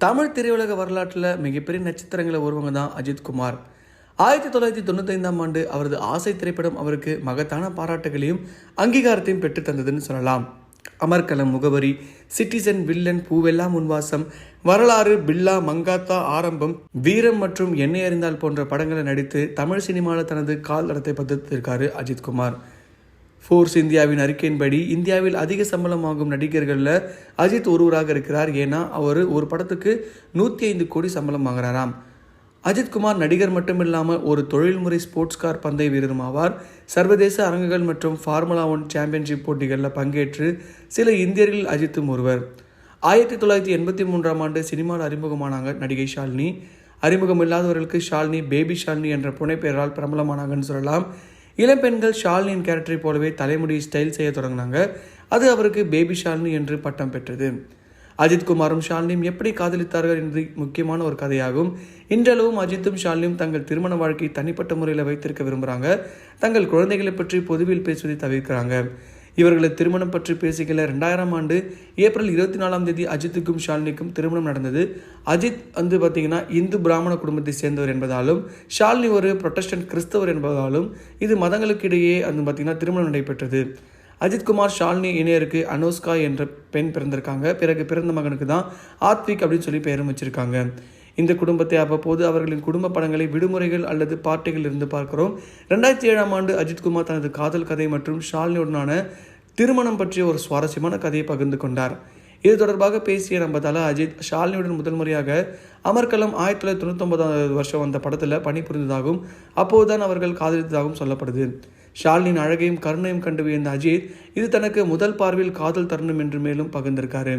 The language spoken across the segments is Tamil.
தமிழ் திரையுலக வரலாற்றில் மிகப்பெரிய நட்சத்திரங்களை ஒருவங்க தான் அஜித்குமார் ஆயிரத்தி தொள்ளாயிரத்தி தொண்ணூத்தைந்தாம் ஆண்டு அவரது ஆசை திரைப்படம் அவருக்கு மகத்தான பாராட்டுகளையும் அங்கீகாரத்தையும் பெற்று தந்ததுன்னு சொல்லலாம். அமர்கலம் முகவரி சிட்டிசன் வில்லன் பூவெல்லாம் உன்வாசம் வரலாறு பில்லா மங்காத்தா ஆரம்பம் வீரம் மற்றும் எண்ணெய் அறிந்தால் போன்ற படங்களை நடித்து தமிழ் சினிமாவில் தனது கால் தடத்தை பதித்திருக்காரு அஜித்குமார் ஃபோர்ஸ் இந்தியாவின் அறிக்கையின்படி இந்தியாவில் அதிக சம்பளம் வாங்கும் நடிகர்களில் அஜித் ஒருவராக இருக்கிறார். ஏன்னா அவர் ஒரு படத்துக்கு நூற்றி ஐந்து கோடி சம்பளம் வாங்குறாராம். அஜித் குமார் நடிகர் மட்டுமில்லாமல் ஒரு தொழில்முறை ஸ்போர்ட்ஸ் கார் பந்தய வீரரும் ஆவார். சர்வதேச அரங்குகள் மற்றும் ஃபார்முலா ஒன் சாம்பியன்ஷிப் போட்டிகளில் பங்கேற்று சில இந்தியர்களில் அஜித்தும் ஒருவர். ஆயிரத்தி தொள்ளாயிரத்தி எண்பத்தி மூன்றாம் ஆண்டு சினிமாவில் அறிமுகமானாங்க நடிகை ஷாலினி. அறிமுகம் இல்லாதவர்களுக்கு ஷாலினி பேபி ஷாலினி என்ற புனைப்பெயரால் பிரபலமானாங்கன்னு சொல்லலாம். இளம்பெண்கள் ஷாலினியின் கேரக்டரை போலவே தலைமுடி ஸ்டைல் செய்ய தொடங்கினாங்க. அது அவருக்கு பேபி ஷாலினி என்று பட்டம் பெற்றது. அஜித் குமாரும் ஷாலினியும் எப்படி காதலித்தார்கள் என்று முக்கியமான ஒரு கதையாகும். இன்றளவும் அஜித்தும் ஷாலினியும் தங்கள் திருமண வாழ்க்கையை தனிப்பட்ட முறையில் வைத்திருக்க விரும்புகிறாங்க தங்கள் குழந்தைகளை பற்றி பொதுவில் பேசுவதை தவிர்க்கிறாங்க. இவர்களை திருமணம் பற்றி பேசுகிற ரெண்டாயிரம் ஆண்டு ஏப்ரல் இருபத்தி நாலாம் தேதி அஜித்துக்கும் ஷாலினிக்கும் திருமணம் நடந்தது. அஜித் வந்து பார்த்தீங்கன்னா இந்து பிராமண குடும்பத்தை சேர்ந்தவர் என்பதாலும் ஷாலினி ஒரு ப்ரொட்டஸ்டன்ட் கிறிஸ்தவர் என்பதாலும் இது மதங்களுக்கு இடையே வந்து பார்த்தீங்கன்னா திருமணம் நடைபெற்றது. அஜித்குமார் ஷாலினி இணையருக்கு அனோஸ்கா என்ற பெண் பிறந்திருக்காங்க. பிறகு பிறந்த மகனுக்கு தான் ஆத்விக் அப்படின்னு சொல்லி பெயரும் வச்சிருக்காங்க. இந்த குடும்பத்தை அவ்வப்போது அவர்களின் குடும்ப படங்களை விடுமுறைகள் அல்லது பார்ட்டிகள் இருந்து பார்க்கிறோம். ரெண்டாயிரத்தி ஏழாம் ஆண்டு அஜித்குமார் தனது காதல் கதை மற்றும் ஷாலினியுடனான திருமணம் பற்றிய ஒரு சுவாரஸ்யமான கதையை பகிர்ந்து கொண்டார். இது தொடர்பாக பேசிய நம்ம தல அஜித் ஷாலினியுடன் முதல் முறையாக அமர்கலம் ஆயிரத்தி தொள்ளாயிரத்தி தொண்ணூத்தொன்பதாவது வருஷம் வந்த படத்தில் பணிபுரிந்ததாகவும் அப்போதுதான் அவர்கள் காதலித்ததாகவும் சொல்லப்படுது. ஷாலினின் அழகையும் கருணையும் கண்டு வியந்த அஜித் இது தனக்கு முதல் பார்வையில் காதல் தருணம் என்று மேலும் பகிர்ந்திருக்காரு.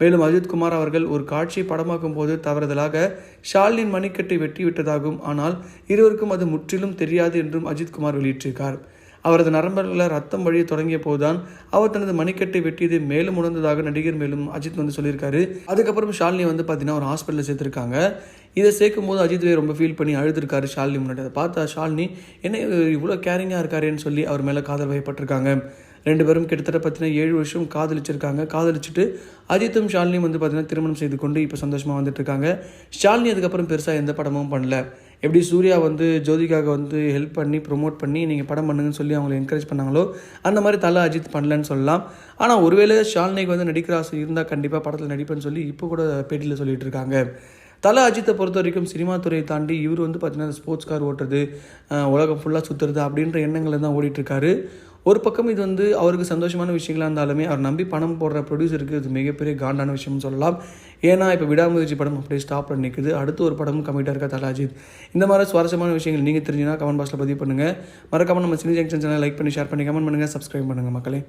மேலும் அஜித்குமார் அவர்கள் ஒரு காட்சியை படமாக்கும் போது தவறுதலாக ஷாலினின் மணிக்கட்டை வெட்டிவிட்டதாகவும் ஆனால் இருவருக்கும் அது முற்றிலும் தெரியாது என்றும் அஜித்குமார் வெளியிட்டிருக்கார். அவரது நரம்புகளில் ரத்தம் வழிய தொடங்கிய போதுதான் அவர் தனது மணிக்கட்டை வெட்டியது மேலும் உணர்ந்ததாக நடிகர் மேலும் அஜித் வந்து சொல்லியிருக்காரு. அதுக்கப்புறம் ஷாலினி வந்து பார்த்தீங்கன்னா ஒரு ஹாஸ்பிட்டலில் சேர்த்துருக்காங்க. இதை சேர்க்கும் போது அஜித் வே ரொம்ப ஃபீல் பண்ணி அழுதுருக்காரு ஷாலினி முன்னாடி. அதை பார்த்தா ஷாலினி என்ன இவ்வளோ கேரிங்காக இருக்காருன்னு சொல்லி அவர் மேலே காதல் வயப்பட்டிருக்காங்க. ரெண்டு பேரும் கிட்டத்தட்ட பார்த்தீங்கன்னா ஏழு வருஷம் காதலிச்சிருக்காங்க. காதலிச்சுட்டு அஜித்தும் ஷாலினியும் வந்து பார்த்தீங்கன்னா திருமணம் செய்து கொண்டு இப்போ சந்தோஷமாக வந்துட்டு இருக்காங்க ஷாலினி அதுக்கப்புறம் பெருசாக எந்த படமும் பண்ணல. எப்படி சூர்யா வந்து ஜோதிகாக வந்து ஹெல்ப் பண்ணி ப்ரொமோட் பண்ணி நீங்கள் படம் பண்ணுங்கன்னு சொல்லி அவங்களை என்கரேஜ் பண்ணாங்களோ அந்த மாதிரி தலை அஜித் பண்ணலன்னு சொல்லலாம். ஆனால் ஒருவேளை ஷாலினிக்கு வந்து நடிக்கிற ஆசை இருந்தால் கண்டிப்பாக படத்தில் நடிப்பேன்னு சொல்லி இப்போ கூட பேட்டியில் சொல்லிட்டு இருக்காங்க தலை அஜித்தை பொறுத்த வரைக்கும் சினிமா துறையை தாண்டி இவர் வந்து பார்த்தீங்கன்னா ஸ்போர்ட்ஸ் கார் ஓட்டுறது உலகம் ஃபுல்லாக சுற்றுறது அப்படின்ற எண்ணங்களை தான் ஓடிட்டுருக்காரு. ஒரு பக்கம் இது வந்து அவருக்கு சந்தோஷமான விஷயங்களாக இருந்தாலுமே அவர் நம்பி பணம் போடுற ப்ரொடியூசருக்கு இது மிகப்பெரிய காண்டான விஷயம்னு சொல்லலாம். ஏன்னா இப்போ விடாமுயற்சி படம் அப்படியே ஸ்டாப்பில் நிற்குது அடுத்து ஒரு படமும் கம்மிட்டாக இருக்கா தலாஜித் இந்த மாதிரி சுவாரஸ்யமான விஷயங்கள் நீங்கள் தெரிஞ்சுன்னா கமெண்ட் பாக்ஸில் பதிவு பண்ணுங்கள் மறக்காமல் நம்ம சினி ஜங்ஷன் சேனல் லைக் பண்ணி ஷேர் பண்ணி கமெண்ட் பண்ணுங்கள் சப்ஸ்கிரைப் பண்ணுங்கள் மக்களே.